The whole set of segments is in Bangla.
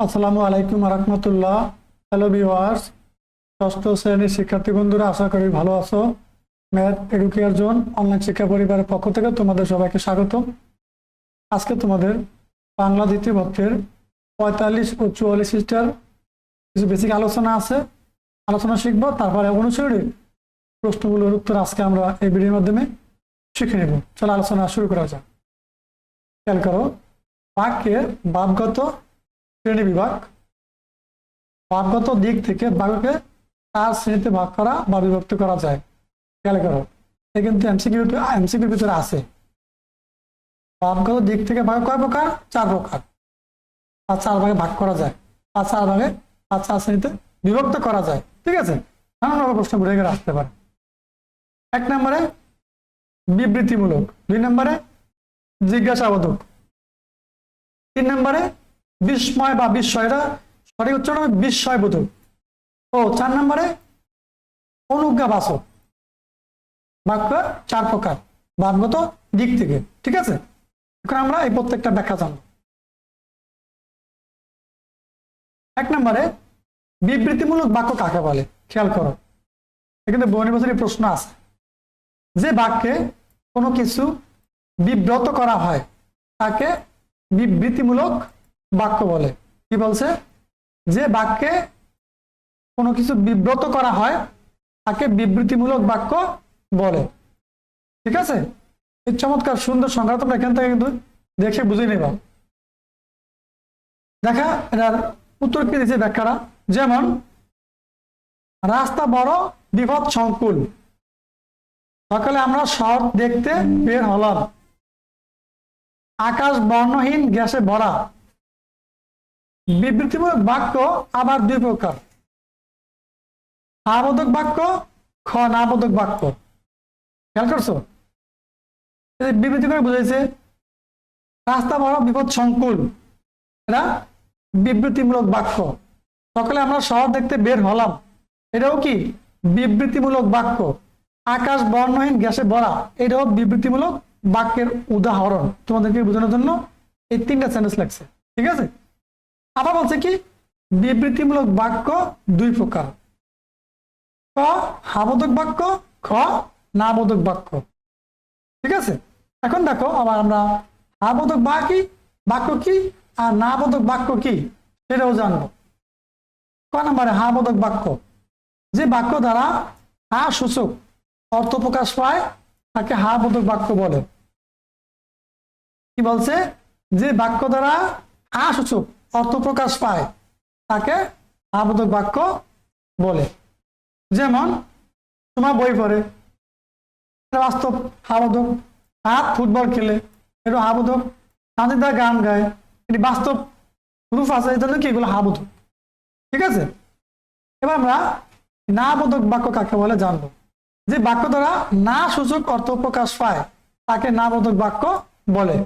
আসসালামু আলাইকুম রহমতুল্লাহ। হ্যালো ভিওয়ার্স ষষ্ঠ শ্রেণির শিক্ষার্থী বন্ধুরা, আশা করি ভালো আছো। ম্যাথ এডুকেয়ার জোন অনলাইন শিক্ষা পরিবারের পক্ষ থেকে তোমাদের সবাইকে স্বাগত আজকে তোমাদের বাংলা দ্বিতীয় পত্রের পঁয়তাল্লিশ ও চুয়াল্লিশ পৃষ্ঠার কিছু বেসিক আলোচনা আছে। আলোচনা শিখব, তারপরে অনুসরণে প্রশ্নগুলোর উত্তর আজকে আমরা এই ভিডিওর মাধ্যমে শিখে নেব। চলো আলোচনা শুরু করা যাক। খেয়াল করো, বাক্যের ভাবগত শ্রেণি বিভাগ ভাবগত দিক থেকে বাক্যকে চার শ্রেণীতে ভাগ করা বা বিভক্ত করা যায়। খেয়াল করো, এ কিন্তু এমসিকিউ এমসিকিউর ভিতরে আছে। ভাবগত দিক থেকে ভাগ কয় প্রকার? চার প্রকার। আর চার ভাগে ভাগ করা যায়। আর চার ভাগে, আর চার শ্রেণীতে বিভক্ত করা যায়। ঠিক আছে? নানান রকম প্রশ্ন ঘুরে ঘুরে আসতে পারে। এক নম্বরে, বিবৃতিমূলক। দুই নম্বরে জিজ্ঞাসাবোধক তিন নম্বরে বিস্ময় বা বিস্ময় এটা সঠিক উচ্চারণ হবে বিস্ময়বোধক ও, চার নম্বরে অনুজ্ঞাবাচক। বাক্য চার প্রকার ভাবগত দিক থেকে, ঠিক আছে? এখন আমরা এই প্রত্যেকটা ব্যাখ্যা জানব। এক নম্বরে বিবৃতিমূলক বাক্য কাকে বলে? খেয়াল করো। এখানে বহু নির্বাচনী প্রশ্ন আছে। যে বাক্যে কোনো কিছু বিব্রত করা হয়, তাকে বিবৃতিমূলক বাক্য বলে। কি বলছে? যে বাক্যে কোনো কিছু বিব্রত করা হয়, তাকে বিবৃতিমূলক বাক্য বলে। ঠিক আছে? এই চমৎকার সুন্দর সংখ্যা তোমরা এখান থেকে কিন্তু দেখে বুঝে নেবা। দেখা, এটার উত্তর কি দিয়েছে ব্যাখ্যাটা? যেমন, রাস্তা বড়, বিপদ সংকুল। সকালে আমরা শহর দেখতে বের হলাম। আকাশ বর্ণহীন, গ্যাসে ভরা। বিবৃতিমূলক বাক্য আবার দুই প্রকার। আবোধক বাক্য, খ নাবোধক বাক্য। খেয়াল করছ? বিবৃতি করে বুঝাইছে, রাস্তা বড়, বিপদ সংকুল। এটা বিবৃতিমূলক বাক্য। সকালে আমরা শহর দেখতে বের হলাম। এটাও কি? বিবৃতিমূলক বাক্য। আকাশ বর্ণহীন, গ্যাসে ভরা। এটাও বিবৃতিমূলক বাক্যের উদাহরণ তোমাদেরকে বোঝানোর জন্য এই তিনটা সেন্টেন্স লাগছে। ঠিক আছে? আবার বলছে কি? বিবৃতিমূলক বাক্য দুই প্রকার। ক, হাবোধক বাক্য, খ, নাবোধক বাক্য। ঠিক আছে? এখন দেখো, আবার আমরা হাবোধক বা কি বাক্য কি? আর নাবোধক বাক্য কি? সেটাও জানব। ক নম্বরে হাবোধক বাক্য। যে বাক্য দ্বারা হা সূচক অর্থ প্রকাশ পায়, তাকে হা বোধক বাক্য বলে। কি বলছে? যে বাক্য দ্বারা হা সূচক অর্থ প্রকাশ পায়, তাকে হা বোধক বাক্য বলে। যেমন, তোমার বই পড়ে বাস্তব হাবোধক হাত ফুটবল খেলে, এটা হাবোধক সান্তিদা গান গায়, এটি বাস্তব রূপ আছে জন্য কি? এগুলো হাবোধক ঠিক আছে? এবার আমরা না বোধক বাক্য কাকে বলে জানব? যে বাক্য দ্বারা না সূচক অর্থ প্রকাশ পায়, তাকে না বোধক বাক্য বলে।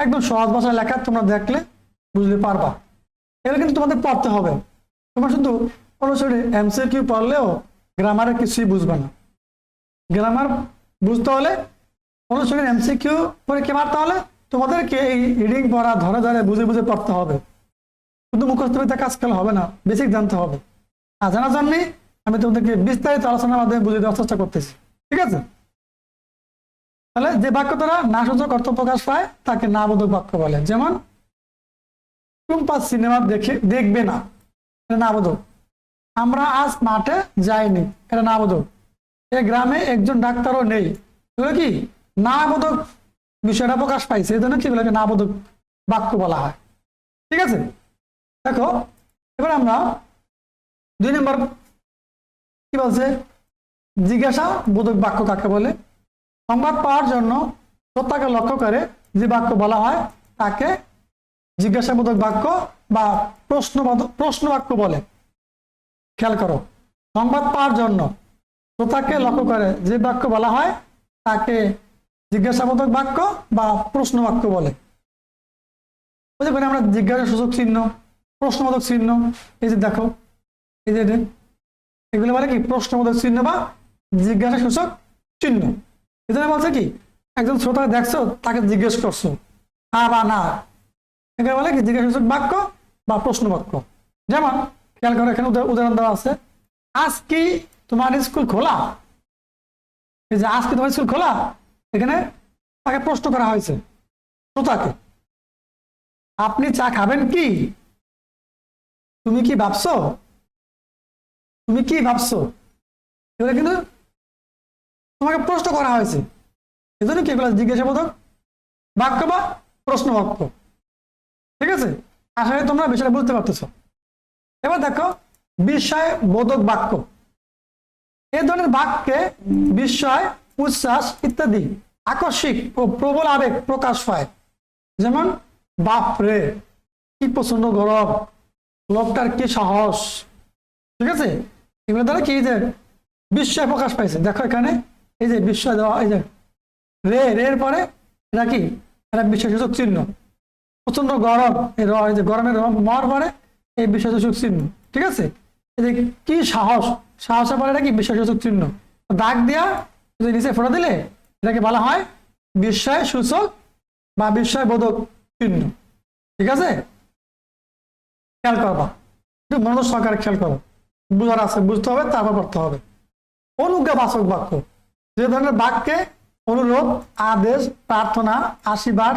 একদম সহজ ভাষায় লেখা, তোমরা দেখলে বুঝতে পারবা। এগুলো কিন্তু তোমাদের পড়তে হবে। তোমরা শুধু অনুসরণে এমসিকিউ পড়লেও গ্রামারে কিছুই বুঝবে না। গ্রামার বুঝতে হলে অনুসরণে এমসিকিউ পরীক্ষা মারতে হলে তোমাদেরকে এই রিডিং পড়া ধরে ধরে বুঝে বুঝে পড়তে হবে। শুধু মুখস্থ বিদ্যা কাজ করলে হবে না বেসিক জানতে হবে। আর জানার জন্যই আমি তোমাদেরকে বিস্তারিত আলোচনার মাধ্যমে বুঝে দেওয়ার চেষ্টা করতেছি। ঠিক আছে? তাহলে যে বাক্য দ্বারা না সূচক অর্থ প্রকাশ পায়, তাকে না বোধক বাক্য বলে। যেমন টুম্পা সিনেমা দেখে দেখবে না। এটা না বোধক আমরা আজ মাঠে যাইনি। এটা না বোধক এ গ্রামে একজন ডাক্তারও নেই। কি? না বোধক বিষয়টা প্রকাশ পাইছে। এই জন্য কি এগুলোকে না বোধক বাক্য বলা হয়। ঠিক আছে? দেখো, এবার আমরা দুই নম্বর কি বলছে? জিজ্ঞাসা বোধক বাক্য কাকে বলে? সংবাদ পাওয়ার জন্য সত্যাকে লক্ষ্য করে যে বাক্য বলা হয়, তাকে জিজ্ঞাসাবোধক বাক্য বা প্রশ্নবাদক প্রশ্ন বাক্য বলে। খেয়াল করো, সংবাদ পাওয়ার জন্য শ্রোতাকে লক্ষ্য করে যে বাক্য বলা হয়, তাকে জিজ্ঞাসাবোধক বাক্য বা প্রশ্ন বাক্য বলে। আমরা জিজ্ঞাসা সূচক চিহ্ন, প্রশ্নবোধক চিহ্ন, এই যে দেখো, এই যে এগুলো বলে কি? প্রশ্নবোধক চিহ্ন বা জিজ্ঞাসা সূচক চিহ্ন। এজন্য বলছে কি, একজন শ্রোতা দেখছ, তাকে জিজ্ঞেস করছ হ্যাঁ বা না? এখানে বলে কি? জিজ্ঞাসা বাক্য বা প্রশ্ন বাক্য যেমন, খেয়াল করো, এখানে উদাহরণ দেওয়া আছে। আজ কি তোমার স্কুল খোলা? এই যে, আজ কি তোমার স্কুল খোলা? এখানে তাকে প্রশ্ন করা হয়েছে। শ্রোতাকে, আপনি চা খাবেন কি? তুমি কি ভাবছ? তুমি কি ভাবছ? এগুলো কিন্তু তোমাকে প্রশ্ন করা হয়েছে। এজন্য কি এগুলো জিজ্ঞাসাবোধক বাক্য বা প্রশ্ন বাক্য ঠিক আছে? আশা তোমরা বিষয়টা বুঝতে পারতেছো। এবার দেখো, বিস্ময় বোধক বাক্য। এ ধরনের বাক্যে বিস্ময়, উচ্ছ্বাস ইত্যাদি আকস্মিক ও প্রবল আবেগ প্রকাশ পায় যেমন বাপরে কি প্রচণ্ড গরম, লোকটার কি সাহস। ঠিক আছে? এগুলো দ্বারা কি যে বিস্ময় প্রকাশ পাইছে? দেখো এখানে, এই যে বিস্ময় দেওয়া, এই যে রে রের পরে এটা কি? এটা বিশ্বসূচক চিহ্ন। প্রচণ্ড গরম যে গরমের মর পরে এই বিশ্বসূচক চিহ্ন, ঠিক আছে? এই যে কি সাহস? সাহসের পরে এটা কি? বিশ্বসূচক চিহ্ন। দাগ দিয়া যদি নিচে ফোটা দিলে, এটাকে বলা হয় বিস্ময় সূচক বা বিস্ময় বোধক চিহ্ন। ঠিক আছে? খেয়াল করবা। একটু মনোযোগ সহকারে খেয়াল করো। বুঝার আছে, বুঝতে হবে, তারপর পড়তে হবে। অনুজ্ঞাবাচক বাক্য। যে ধরনের বাক্যে অনুরোধ, আদেশ, প্রার্থনা, আশীর্বাদ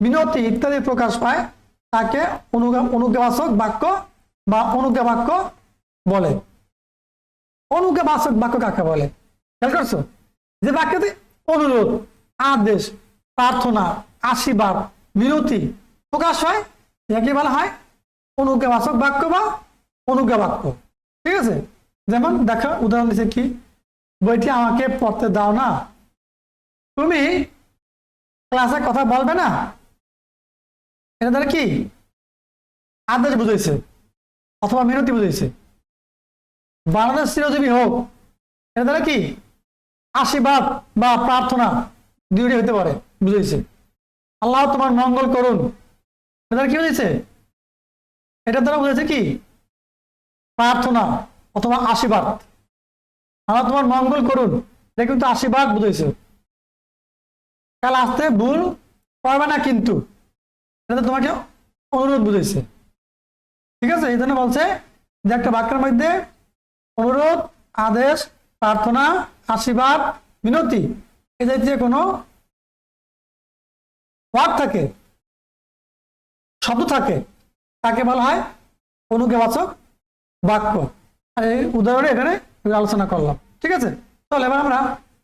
বিনতি ইত্যাদি প্রকাশ পায়, তাকে অনুজ্ঞা অনুজ্ঞাবাচক বাক্য বা অনুজ্ঞা বাক্য বলে। অনুজ্ঞাবাচক বাক্য কাকে বলে? খেয়াল করছ? যে বাক্যতে অনুরোধ, আদেশ, প্রার্থনা, আশীর্বাদ, বিনতি প্রকাশ হয় যাকে বলা হয়? অনুজ্ঞাবাচক বাক্য বা অনুজ্ঞা বাক্য ঠিক আছে? যেমন দেখো, উদাহরণ দিচ্ছে কি? বইটি আমাকে পড়তে দাও না। তুমি ক্লাসে কথা বলবে না? এটা দ্বারা কি? আদেশ বুঝাইছে অথবা মিনতি বুঝাইছে। বাংলাদেশ চিরজীবী হোক, এটা দ্বারা কি? আশীর্বাদ বা প্রার্থনা দুইটি হতে পারে, বুঝাইছে। আল্লাহ তোমার মঙ্গল করুন। এটা দ্বারা কি বুঝেছে এটা দ্বারা বুঝেছে কি? প্রার্থনা অথবা আশীর্বাদ। আল্লাহ তোমার মঙ্গল করুন। এটা কিন্তু আশীর্বাদ বুঝেছে কাল আসতে ভুল পারবে না কিন্তু। এটা তোমাকে অনুরোধ বুঝেছে ঠিক আছে? এই জন্য বলছে যে একটা বাক্যের মধ্যে অনুরোধ, আদেশ, প্রার্থনা, আশীর্বাদ মিনতি এই জাতীয় কোনো ওয়ার্ড থাকে, শব্দ থাকে, তাকে বলা হয় অনুজ্ঞাবাচক বাক্য। আর এই উদাহরণে এখানে আলোচনা করলাম। ঠিক আছে? তাহলে এবার আমরা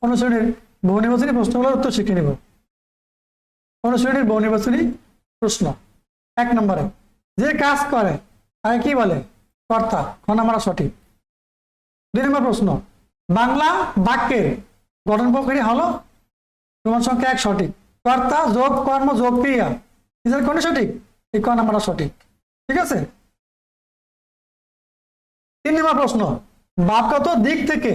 অনুশ্রেণীর বহু নির্বাচনী প্রশ্নগুলোর উত্তর শিখে নিব। অনুশ্রেণীর বহু নির্বাচনী প্রশ্ন। এক নম্বরে, যে কাজ করে, তাকে কি বলে? কর্তা। খন আমরা সঠিক। দুই নম্বর প্রশ্ন, বাংলা বাক্যের গঠন প্রক্রিয়া হলো প্রমাণ সংখ্যা এক সঠিক। কর্তা, যোগ, কর্ম, যোগ, ক্রিয়া নিজের কোনটা সঠিক? এই ক নাম্বারটা সঠিক। ঠিক আছে? তিন নম্বর প্রশ্ন বাক্যগত দিক থেকে,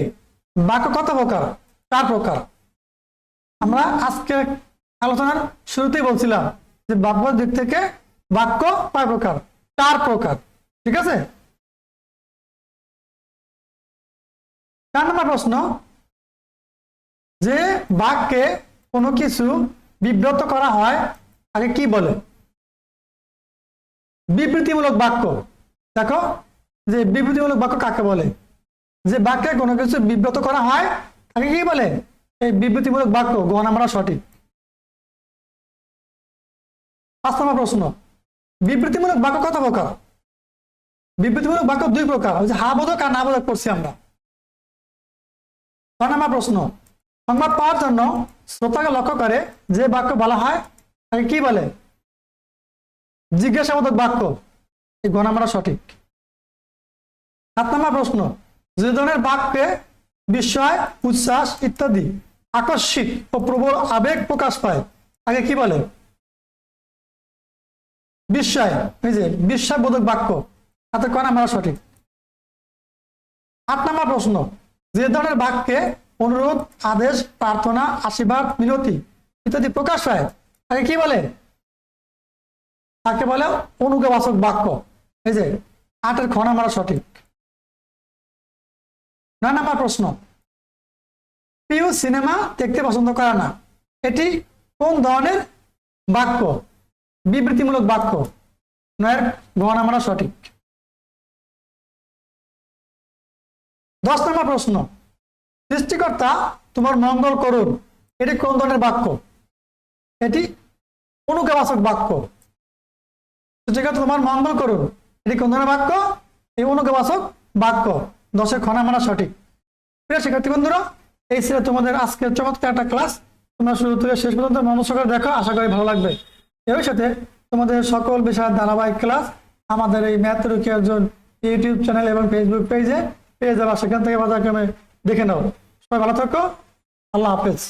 বাক্য কত প্রকার? চার প্রকার। আমরা আজকে আলোচনার শুরুতেই বলছিলাম যে বাক্য দিক থেকে বাক্য কয় প্রকার, চার প্রকার, ঠিক আছে? চার নম্বর প্রশ্ন, যে বাক্যে কোনো কিছু বিব্রত করা হয় আগে কি বলে? বিবৃতিমূলক বাক্য। দেখো, যে বিবৃতিমূলক বাক্য কাকে বলে? যে বাক্যে কোনো কিছু বিব্রত করা হয়, তাকে কি বলে? এই বিবৃতিমূলক বাক্য গহন আমরা সঠিক। পাঁচ নম্বর প্রশ্ন। বিবৃতিমূলক বাক্য কত প্রকার? বিবৃতিমূলক বাক্য দুই প্রকার। ওই যে হা বোধক আর না বোধক করছি আমরা। ছয় নম্বর প্রশ্ন। সংবাদ পাওয়ার জন্য শ্রোতাকে লক্ষ্য করে যে বাক্য বলা হয়, তাকে কি বলে? জিজ্ঞাসাবোধক বাক্য। এই গণামারা সঠিক। সাত নম্বর প্রশ্ন। যে ধরনের বাক্যে বিস্ময়, উচ্ছ্বাস ইত্যাদি আকস্মিক ও প্রবল আবেগ প্রকাশ পায়, তাকে কি বলে? বিস্ময়, এই বাক্য। তাতে কয় নাম্বার সঠিক? আট নম্বর প্রশ্ন। যে ধরনের বাক্যে অনুরোধ, আদেশ, প্রার্থনা, আশীর্বাদ মিনতি ইত্যাদি প্রকাশ পায় তাকে কি বলে? তাকে বলে অনুজ্ঞাবাচক বাক্য। এই যে আটের খ নাম্বার সঠিক। নয় নাম্বার প্রশ্ন। প্রিয় সিনেমা দেখতে পছন্দ করে না। এটি কোন ধরনের বাক্য? বিবৃতিমূলক বাক্য। নয়ের ঘ নাম্বারটা সঠিক। দশ নম্বর প্রশ্ন। সৃষ্টিকর্তা তোমার মঙ্গল করুন। এটি কোন ধরনের বাক্য? এটি অনুকাবাচক বাক্য। সৃষ্টিকর্তা তোমার মঙ্গল করুন। এটি কোন ধরনের বাক্য? এই অনুকাবাচক বাক্য। দশের খনা মানা সঠিক। প্রিয় শিক্ষার্থী বন্ধুরা, এই ছিল তোমাদের আজকের চমৎকার একটা ক্লাস। তোমরা শুরু থেকে শেষ পর্যন্ত মনোযোগ করে দেখো। আশা করি ভালো লাগবে। এর সাথে তোমাদের সকল বিষয়ের ধারাবাহিক ক্লাস আমাদের এই ম্যাথ রুকি একজন ইউটিউব চ্যানেল এবং ফেসবুক পেজে পেয়ে যাবা। সেখান থেকে বাজার ক্রমে দেখে নাও। সবাই ভালো থাকো। আল্লাহ হাফেজ।